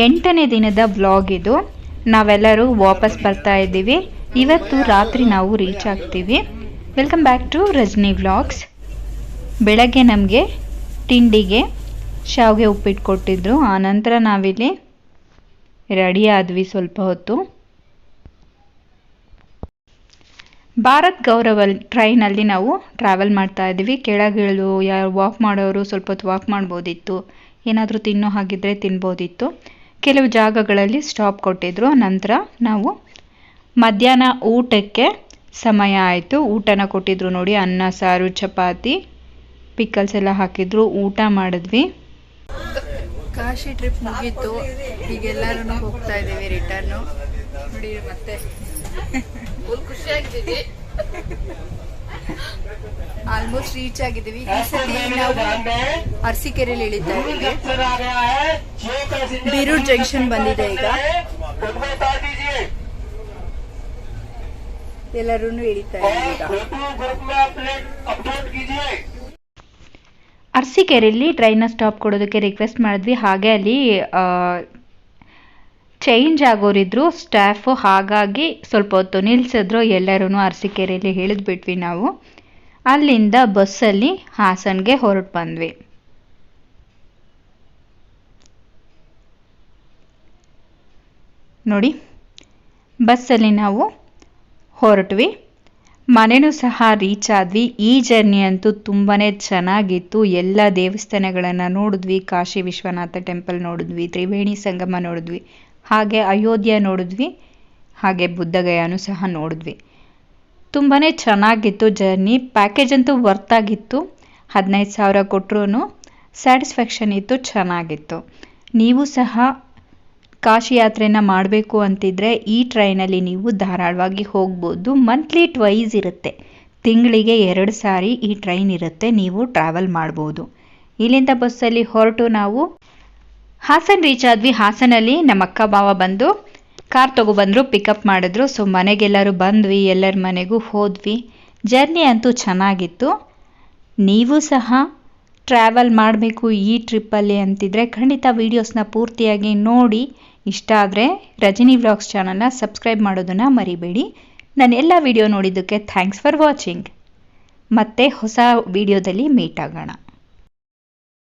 ಎಂಟನೇ ದಿನದ ವ್ಲಾಗ್ ಇದು. ನಾವೆಲ್ಲರೂ ವಾಪಸ್ ಬರ್ತಾ ಇದ್ದೀವಿ. ಇವತ್ತು ರಾತ್ರಿ ನಾವು ರೀಚ್ ಆಗ್ತೀವಿ. Welcome back to Rajani vlogs ಬೆಳಗ್ಗೆ ನಮಗೆ ತಿಂಡಿಗೆ ಶಾವಿಗೆ ಉಪ್ಪಿಟ್ಟು ಕೊಟ್ಟಿದ್ದರು ಆನಂತರ ನಾವಿಲ್ಲಿ ರೆಡಿ ಆದ್ವಿ ಸ್ವಲ್ಪ ಹೊತ್ತು. ಭಾರತ್ ಗೌರವ ಟ್ರೈನಲ್ಲಿ ನಾವು ಟ್ರಾವೆಲ್ ಮಾಡ್ತಾ ಇದ್ದೀವಿ. ಕೆಳಗಿಳು ಯಾರು ವಾಕ್ ಮಾಡೋರು ಸ್ವಲ್ಪ ಹೊತ್ತು ವಾಕ್ ಮಾಡ್ಬೋದಿತ್ತು. ಏನಾದರೂ ತಿನ್ನೋ ಹಾಗಿದ್ರೆ ತಿನ್ಬೋದಿತ್ತು. ಕೆಲವು ಜಾಗಗಳಲ್ಲಿ ಸ್ಟಾಪ್ ಕೊಟ್ಟಿದ್ರು. ನಂತರ ನಾವು ಮಧ್ಯಾಹ್ನ ಊಟಕ್ಕೆ ಸಮಯ ಆಯಿತು. ಊಟನ ಕೊಟ್ಟಿದ್ರು ನೋಡಿ, ಅನ್ನ, ಸಾರು, ಚಪಾತಿ ಪಿಕಲ್ಸ್ ಎಲ್ಲ ಹಾಕಿದ್ರು. ಊಟ ಮಾಡಿದ್ವಿ. ಕಾಶಿ ಟ್ರಿಪ್ ಮುಗೀತು. ಈಗ ಎಲ್ಲರೂ ಹೋಗ್ತಾ ಇದ್ದೀವಿ ರಿಟರ್ನು ನೋಡಿ, ಮತ್ತೆ. ಖುಷಿಯಾಗಿದ್ದೀವಿ ಆಲ್ಮೋಸ್ಟ್ ರೀಚ್ ಆಗಿದ್ದೀವಿ. ಈ ಸಲ ನಾವು ಅರಸೀಕೆರೆಯಲ್ಲಿ ಇಳಿತಾ ಇದ್ದೀವಿ. ಬೀರೂರ್ ಜಂಕ್ಷನ್ ಬಂದಿದೆ ಈಗ. ಎಲ್ಲರೂ ಇಳಿತಾರೆ ಈಗ. ಟ್ರೈನ ಸ್ಟಾಪ್ ಕೊಡೋದಕ್ಕೆ ರಿಕ್ವೆಸ್ಟ್ ಮಾಡಿದ್ವಿ. ಹಾಗೆ ಅಲ್ಲಿ ಚೇಂಜ್ ಆಗೋರಿದ್ರು ಸ್ಟಾಫು ಹಾಗಾಗಿ ಸ್ವಲ್ಪ ಹೊತ್ತು ನಿಲ್ಸಿದ್ರು. ಎಲ್ಲರೂ ಅರಸೀಕೆರೆಯಲ್ಲಿ ಹೇಳಿದ್ಬಿಟ್ವಿ ನಾವು. ಅಲ್ಲಿಂದ ಬಸ್ಸಲ್ಲಿ ಹಾಸನ್ಗೆ ಹೊರಟು ಬಂದ್ವಿ. ನೋಡಿ, ಬಸ್ಸಲ್ಲಿ ನಾವು ಹೊರಟ್ವಿ. ಮನೆಯೂ ಸಹ ರೀಚ್ ಆದ್ವಿ. ಈ ಜರ್ನಿ ಅಂತೂ ತುಂಬಾ ಚೆನ್ನಾಗಿತ್ತು. ಎಲ್ಲ ದೇವಸ್ಥಾನಗಳನ್ನು ನೋಡಿದ್ವಿ. ಕಾಶಿ ವಿಶ್ವನಾಥ ಟೆಂಪಲ್ ನೋಡಿದ್ವಿ. ತ್ರಿವೇಣಿ ಸಂಗಮ ನೋಡಿದ್ವಿ. ಹಾಗೆ ಅಯೋಧ್ಯೆ ನೋಡಿದ್ವಿ. ಹಾಗೆ ಬುದ್ಧಗಯಾನೂ ಸಹ ನೋಡಿದ್ವಿ. ತುಂಬಾ ಚೆನ್ನಾಗಿತ್ತು ಜರ್ನಿ ಪ್ಯಾಕೇಜ್ ಅಂತೂ ವರ್ತಾಗಿತ್ತು ಹದಿನೈದು ಸಾವಿರ ಕೊಟ್ಟರು ಸ್ಯಾಟಿಸ್ಫ್ಯಾಕ್ಷನ್ ಇತ್ತು, ಚೆನ್ನಾಗಿತ್ತು. ನೀವು ಸಹ ಕಾಶಿ ಯಾತ್ರೆನ ಮಾಡಬೇಕು ಅಂತಿದ್ರೆ ಈ ಟ್ರೈನಲ್ಲಿ ನೀವು ಧಾರಾಳವಾಗಿ ಹೋಗ್ಬೋದು. ಮಂತ್ಲಿ ಟ್ವೈಸ್ ಇರುತ್ತೆ. ತಿಂಗಳಿಗೆ ಎರಡು ಸಾರಿ ಈ ಟ್ರೈನ್ ಇರುತ್ತೆ. ನೀವು ಟ್ರಾವೆಲ್ ಮಾಡ್ಬೋದು. ಇಲ್ಲಿಂದ ಬಸ್ಸಲ್ಲಿ ಹೊರಟು ನಾವು ಹಾಸನ್ ರೀಚ್ ಆದ್ವಿ. ಹಾಸನಲ್ಲಿ ನಮ್ಮ ಅಕ್ಕ ಬಾವ ಬಂದು ಕಾರ್ ತೊಗೊಬಂದರು ಪಿಕಪ್ ಮಾಡಿದ್ರು. ಸೊ ಮನೆಗೆಲ್ಲರೂ ಬಂದ್ವಿ. ಎಲ್ಲರ ಮನೆಗೂ ಹೋದ್ವಿ. ಜರ್ನಿ ಅಂತೂ ಚೆನ್ನಾಗಿತ್ತು. ನೀವು ಸಹ ಟ್ರಾವೆಲ್ ಮಾಡಬೇಕು ಈ ಟ್ರಿಪ್ಪಲ್ಲಿ ಅಂತಿದ್ರೆ ಖಂಡಿತ ವೀಡಿಯೋಸ್ನ ಪೂರ್ತಿಯಾಗಿ ನೋಡಿ. ಇಷ್ಟ ಆದರೆ ರಜನಿ ವ್ಲಾಗ್ಸ್ ಚಾನಲ್ನ ಸಬ್ಸ್ಕ್ರೈಬ್ ಮಾಡೋದನ್ನು ಮರಿಬೇಡಿ. ನಾನು ಎಲ್ಲ ವಿಡಿಯೋ ನೋಡಿದ್ದಕ್ಕೆ ಥ್ಯಾಂಕ್ಸ್ ಫಾರ್ ವಾಚಿಂಗ್ ಮತ್ತೆ ಹೊಸ ವಿಡಿಯೋದಲ್ಲಿ ಮೀಟ್ ಆಗೋಣ.